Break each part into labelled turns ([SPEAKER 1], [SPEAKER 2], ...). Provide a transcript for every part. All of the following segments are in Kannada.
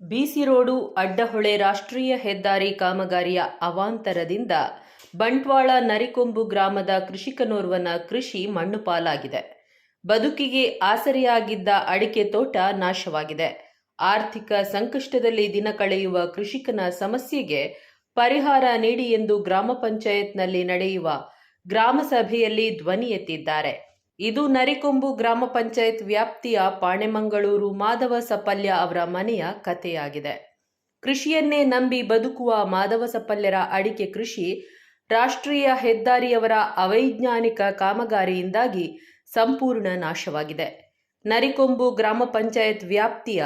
[SPEAKER 1] ಬಿಸಿ ರೋಡು ಅಡ್ಡಹೊಳೆ ರಾಷ್ಟ್ರೀಯ ಹೆದ್ದಾರಿ ಕಾಮಗಾರಿಯ ಅವಾಂತರದಿಂದ ಬಂಟ್ವಾಳ ನರಿಕೊಂಬು ಗ್ರಾಮದ ಕೃಷಿಕನೋರ್ವನ ಕೃಷಿ ಮಣ್ಣು ಪಾಲಾಗಿದೆ. ಬದುಕಿಗೆ ಆಸರೆಯಾಗಿದ್ದ ಅಡಿಕೆ ತೋಟ ನಾಶವಾಗಿದೆ. ಆರ್ಥಿಕ ಸಂಕಷ್ಟದಲ್ಲಿ ದಿನ ಕಳೆಯುವ ಕೃಷಿಕನ ಸಮಸ್ಯೆಗೆ ಪರಿಹಾರ ನೀಡಿ ಎಂದು ಗ್ರಾಮ ಪಂಚಾಯತ್ನಲ್ಲಿ ನಡೆಯುವ ಗ್ರಾಮ ಸಭೆಯಲ್ಲಿ ಧ್ವನಿ ಎತ್ತಿದ್ದಾರೆ. ಇದು ನರಿಕೊಂಬು ಗ್ರಾಮ ಪಂಚಾಯತ್ ವ್ಯಾಪ್ತಿಯ ಪಾಣೆಮಂಗಳೂರು ಮಾಧವ ಸಪಲ್ಯ ಅವರ ಮನೆಯ ಕಥೆಯಾಗಿದೆ. ಕೃಷಿಯನ್ನೇ ನಂಬಿ ಬದುಕುವ ಮಾಧವ ಸಪಲ್ಯರ ಅಡಿಕೆ ಕೃಷಿ ರಾಷ್ಟ್ರೀಯ ಹೆದ್ದಾರಿಯವರ ಅವೈಜ್ಞಾನಿಕ ಕಾಮಗಾರಿಯಿಂದಾಗಿ ಸಂಪೂರ್ಣ ನಾಶವಾಗಿದೆ. ನರಿಕೊಂಬು ಗ್ರಾಮ ಪಂಚಾಯತ್ ವ್ಯಾಪ್ತಿಯ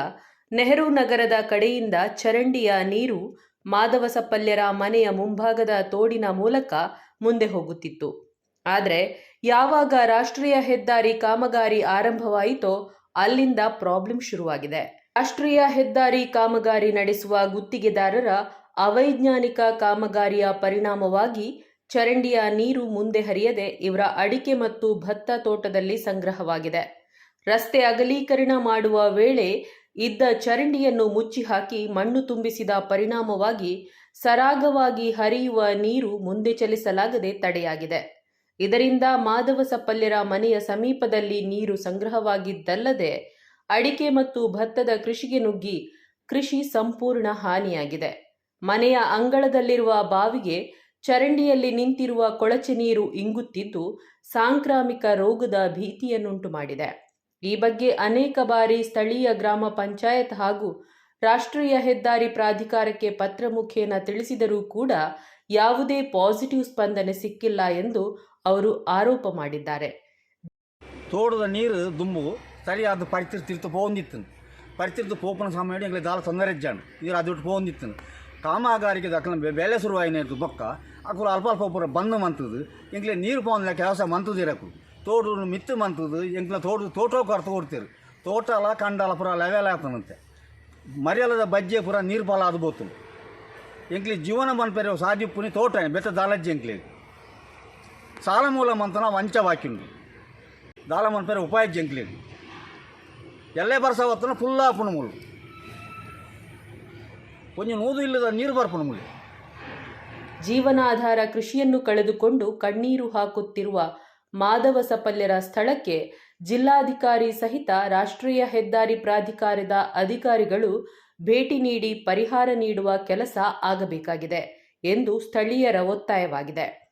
[SPEAKER 1] ನೆಹರು ನಗರದ ಕಡೆಯಿಂದ ಚರಂಡಿಯ ನೀರು ಮಾಧವ ಸಪಲ್ಯರ ಮನೆಯ ಮುಂಭಾಗದ ತೋಡಿನ ಮೂಲಕ ಮುಂದೆ ಹೋಗುತ್ತಿತ್ತು. ಆದರೆ ಯಾವಾಗ ರಾಷ್ಟ್ರೀಯ ಹೆದ್ದಾರಿ ಕಾಮಗಾರಿ ಆರಂಭವಾಯಿತೋ ಅಲ್ಲಿಂದ ಪ್ರಾಬ್ಲಮ್ ಶುರುವಾಗಿದೆ. ರಾಷ್ಟ್ರೀಯ ಹೆದ್ದಾರಿ ಕಾಮಗಾರಿ ನಡೆಸುವ ಗುತ್ತಿಗೆದಾರರ ಅವೈಜ್ಞಾನಿಕ ಕಾಮಗಾರಿಯ ಪರಿಣಾಮವಾಗಿ ಚರಂಡಿಯ ನೀರು ಮುಂದೆ ಹರಿಯದೆ ಇವರ ಅಡಿಕೆ ಮತ್ತು ಭತ್ತ ತೋಟದಲ್ಲಿ ಸಂಗ್ರಹವಾಗಿದೆ. ರಸ್ತೆ ಅಗಲೀಕರಣ ಮಾಡುವ ವೇಳೆ ಇದ್ದ ಚರಂಡಿಯನ್ನು ಮುಚ್ಚಿ ಹಾಕಿ ಮಣ್ಣು ತುಂಬಿಸಿದ ಪರಿಣಾಮವಾಗಿ ಸರಾಗವಾಗಿ ಹರಿಯುವ ನೀರು ಮುಂದೆ ಚಲಿಸಲಾಗದೆ ತಡೆಯಾಗಿದೆ. ಇದರಿಂದ ಮಾಧವ ಸಪ್ಪಲ್ಯರ ಮನೆಯ ಸಮೀಪದಲ್ಲಿ ನೀರು ಸಂಗ್ರಹವಾಗಿದ್ದಲ್ಲದೆ ಅಡಿಕೆ ಮತ್ತು ಭತ್ತದ ಕೃಷಿಗೆ ನುಗ್ಗಿ ಕೃಷಿ ಸಂಪೂರ್ಣ ಹಾನಿಯಾಗಿದೆ. ಮನೆಯ ಅಂಗಳದಲ್ಲಿರುವ ಬಾವಿಗೆ ಚರಂಡಿಯಲ್ಲಿ ನಿಂತಿರುವ ಕೊಳಚೆ ನೀರು ಇಂಗುತ್ತಿದ್ದು ಸಾಂಕ್ರಾಮಿಕ ರೋಗದ ಭೀತಿಯನ್ನುಂಟು ಮಾಡಿದೆ ಈ ಬಗ್ಗೆ ಅನೇಕ ಬಾರಿ ಸ್ಥಳೀಯ ಗ್ರಾಮ ಪಂಚಾಯತ್ ಹಾಗೂ ರಾಷ್ಟ್ರೀಯ ಹೆದ್ದಾರಿ ಪ್ರಾಧಿಕಾರಕ್ಕೆ ಪತ್ರ ಮುಖೇನ ತಿಳಿಸಿದರೂ ಕೂಡ ಯಾವುದೇ ಪಾಸಿಟಿವ್ ಸ್ಪಂದನೆ ಸಿಕ್ಕಿಲ್ಲ ಎಂದು ಅವರು ಆರೋಪ ಮಾಡಿದ್ದಾರೆ.
[SPEAKER 2] ತೋಡದ ನೀರು ದುಂಬು ಸರಿಯಾದ ಪರಿಸ್ಥಿತಿ ತಿರ್ತು ಪೋಂದಿತ್ತು ಪರಿಸ್ಥಿತಿ ಪೋಪನ ಸಮಯ ಎಂಗ್ಲೆ ದಾಲ ತೊಂದರೆ ನೀರು ಅದು ಪೋಂದಿತ್ತು ಕಾಮಗಾರಿಗೆ ದಕ್ಕನ ಬೆಲೆ ಶುರುವಾಯಿನ ಇತ್ತು ಬೊಕ್ಕ. ಅಕುಲು ಅಲ್ಪ ಅಲ್ಪ ಪೂರ ಬಂದ್ ಮಂತದು. ಎಂಕ್ಲೆ ನೀರು ಪೋಂದ ಕೆಲಸ ಮಂತದಿರಕು ತೋಡು ಮಿತ್ತು ಮಂತದು. ಎಂಗ್ಲ ತೋಡು, ತೋಟೋ ಕೊರತ ಕೊಡ್ತೀರು. ತೋಟಲ, ಕಂಡಲ ಪುರ ಲೆವೆಲ್ ಆಗ್ತಾನಂತೆ ಮರಿಯಲದ ಬಜ್ಜೆ ಪುರ ನೀರು ಪಾಲ ಅದು ಬೋತಲು ಎಂಕ್ಲಿ ಜೀವನ ಮನ್ಪೆರೆ ಸಾಧಿಪುನಿ ತೋಟ ಬೆತ್ತ ದಾಲಜ್ಜಿ ಎಂಕ್ಲಿ ಸಾಲ ಮೂಲ ಮಂತನ ವಂಚ ವಾಕ್ಯುಂಡು ದಾಲ ಮಂತ್ರ ಉಪಾಯ ಜಂಕ್ಲಿ ಎಲ್ಲ ಹೊತ್ತನ ಫುಲ್ಲ ಆಪುಣ ಮೂಲು ಕೊಂಚ ನೂದು ಇಲ್ಲದ ನೀರು ಬರ್ಪುಣ ಮೂಲೆ
[SPEAKER 1] ಜೀವನಾಧಾರ ಕೃಷಿಯನ್ನು ಕಳೆದುಕೊಂಡು ಕಣ್ಣೀರು ಹಾಕುತ್ತಿರುವ ಮಾಧವ ಸಪಲ್ಯರ ಸ್ಥಳಕ್ಕೆ ಜಿಲ್ಲಾಧಿಕಾರಿ ಸಹಿತ ರಾಷ್ಟ್ರೀಯ ಹೆದ್ದಾರಿ ಪ್ರಾಧಿಕಾರದ ಅಧಿಕಾರಿಗಳು ಭೇಟಿ ನೀಡಿ ಪರಿಹಾರ ನೀಡುವ ಕೆಲಸ ಆಗಬೇಕಾಗಿದೆ ಎಂದು ಸ್ಥಳೀಯರ ಒತ್ತಾಯವಾಗಿದೆ.